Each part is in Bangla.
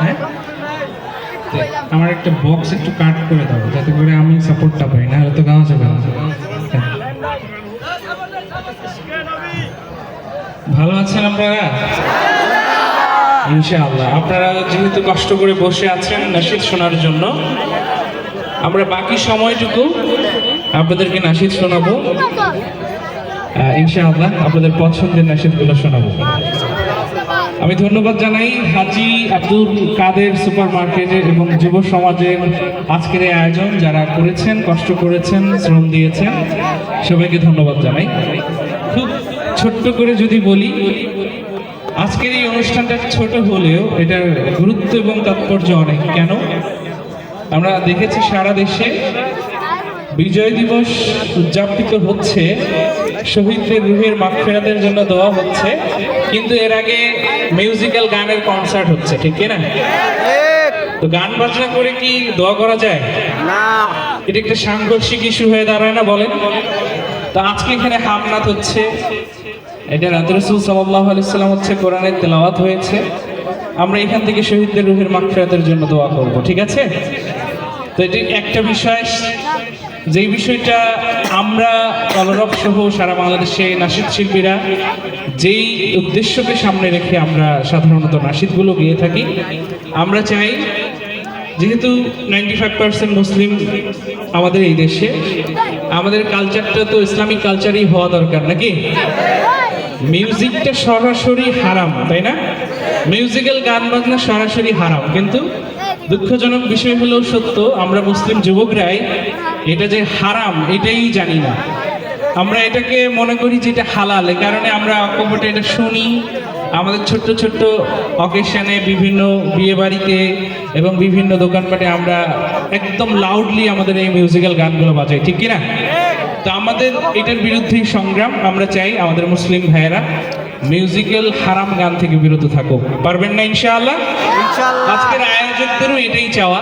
হ্যাঁ? আমার একটা বক্স একটু কাট করে দাও, যাতে করে আমি সাপোর্টটা পাই না হলে তো গাওয়া যাবে। ভালো আছেন আপনারা? ইনশাআল্লাহ। আপনারা যেহেতু কষ্ট করে বসে আছেন নাসিদ শোনার জন্য, আমরা বাকি সময়টুকু আপনাদেরকে নাসিদ শোনাবো। ইনশাআল্লাহ আপনাদের পছন্দের নাসিদগুলো শোনাবো। আমি ধন্যবাদ জানাই হাজি আব্দুল কাদের সুপার মার্কেটের এবং যুব সমাজের আজকের এই আয়োজন যারা করেছেন, কষ্ট করেছেন, শ্রম দিয়েছেন, সবাইকে ধন্যবাদ জানাই। খুব ছোট্ট করে যদি বলি, আজকের এই অনুষ্ঠানটা ছোট হলেও এটার গুরুত্ব এবং তাৎপর্য অনেক। কেন? আমরা দেখেছি সারা দেশে বিজয় দিবস উদযাপিত হচ্ছে শহীদদের রুহের মাগফিরাতের জন্য দেওয়া হচ্ছে কিন্তু এর আগে মিউজিক্যাল গানের কনসার্ট হচ্ছে ঠিক কি না? তো গান বাজনা করে কি দোয়া করা যায়? না। এটা একটা সাংঘর্ষিক ইস্যু হয়ে দাঁড়ায় না বলেন? তো আজকে এখানে হামনাত হচ্ছে এটা রাত রসুল সাল্লাহ আলাইসাল্লাম হচ্ছে কোরআনের তেলাওয়াত হয়েছে। আমরা এখান থেকে শহীদদের রুহের মাগফিরাতের জন্য দোয়া করব ঠিক আছে? তো এটি একটা বিষয় যেই বিষয়টা আমরা কলরব সহ সারা বাংলাদেশে নাসিদ শিল্পীরা যেই উদ্দেশ্যকে সামনে রেখে আমরা সাধারণত নাসিদগুলো গিয়ে থাকি, আমরা চাই যেহেতু নাইনটি ফাইভ পার্সেন্ট মুসলিম আমাদের এই দেশে, আমাদের কালচারটা তো ইসলামিক কালচারই হওয়া দরকার নাকি? মিউজিকটা সরাসরি হারাম, তাই না? মিউজিক্যাল গান বাজনা সরাসরি হারাম, কিন্তু দুঃখজনক বিষয় হলেও সত্য, আমরা মুসলিম যুবকরাই এটা যে হারাম এটাই জানি না। আমরা এটাকে মনে করি যে এটা হালাল এই কারণে আমরা অকপটে এটা শুনি। আমাদের ছোট্ট ছোট্ট অকেশনে বিভিন্ন বিয়ে বাড়িতে এবং বিভিন্ন দোকানপাটে আমরা একদম লাউডলি আমাদের এই মিউজিক্যাল গানগুলো বাজাই ঠিক কিনা? তো আমাদের এটার বিরুদ্ধে সংগ্রাম আমরা চাই আমাদের মুসলিম ভাইয়েরা মিউজিক্যাল হারাম গান থেকে বিরত থাকুক। পারবেন না ইনশাআল্লাহ। আজকের আয়োজকদেরও এটাই চাওয়া।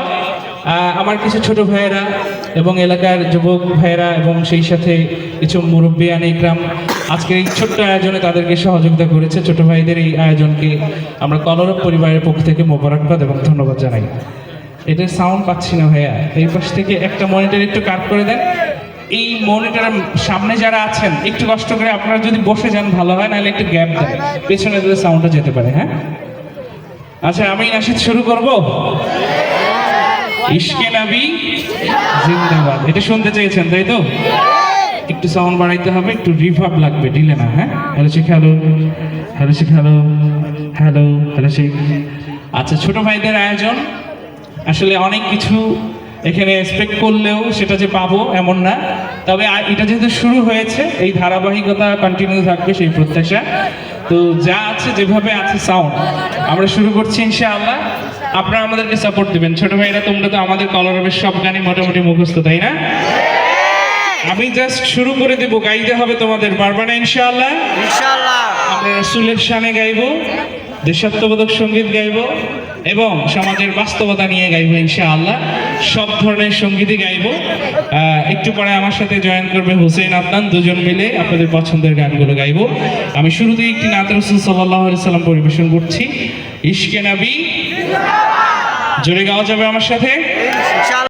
আমার কিছু ছোট ভাইয়েরা এবং এলাকার যুবক ভাইয়েরা এবং সেই সাথে কিছু মুরব্বিয়ান ইকরাম আজকের এই ছোট্ট আয়োজনে তাদেরকে সহযোগিতা করেছে। ছোট ভাইদের এই আয়োজনকে আমরা কলরব পরিবারের পক্ষ থেকে মোবারকবাদ এবং ধন্যবাদ জানাই। এটার সাউন্ড পাচ্ছি না ভাইয়া। এই পাশ থেকে একটা মনিটর একটু কাট করে দেন। এই মনিটরের সামনে যারা আছেন, একটু কষ্ট করে আপনারা যদি বসে যান ভালো হয়, নাহলে একটু গ্যাপ দেন। পেছনে দিলে সাউন্ডটা যেতে পারে হ্যাঁ? আচ্ছা আমি নাসিদ শুরু করব? ইশকে নবী জিন্দাবাদ। এটা শুনতে চেয়েছেন তাই তো? একটু সাউন্ড বাড়াইতে হবে একটু রিভার্ব লাগবে ডিলে না হ্যাঁ? Hello Sheikh hello. Hello Sheikh hello. Hello hello Sheikh. আচ্ছা ছোট ভাইদের আয়োজন। আসলে অনেক কিছু এখানে এক্সপেক্ট করলেও সেটা যে পাবো এমন না। তবে এটা যেহেতু শুরু হয়েছে এই ধারাবাহিকতা কন্টিনিউ থাকবে সেই প্রত্যাশা। তো যা আছে যেভাবে আছে সাউন্ড আমরা শুরু করছি ইনশাআল্লাহ। আপনারা আমাদেরকে সাপোর্ট দিবেন। ছোট ভাইরা তোমরা তো আমাদের কলরবের সব গানই মোটামুটি মুখস্থ তাই না? আমি জাস্ট শুরু করে দেবো গাইতে হবে তোমাদের পারবা না ইনশাআল্লাহ? ইনশাআল্লাহ! আমরা রসুলের শানে গাইব দেশাত্মবোধক সংগীত গাইব এবং সমাজের বাস্তবতা নিয়ে গাইব ইনশাআল্লাহ। সব ধরনের সঙ্গীতই গাইব। একটু পরে আমার সাথে জয়েন করবে হুসেন আদনান দুজন মিলে আপনাদের পছন্দের গানগুলো গাইব। আমি শুরুতেই একটি নাত রসুল সাল্লাহ সাল্লাম পরিবেশন করছি। ইশকে নাবি জোরে গাওয়া যাবে আমার সাথে।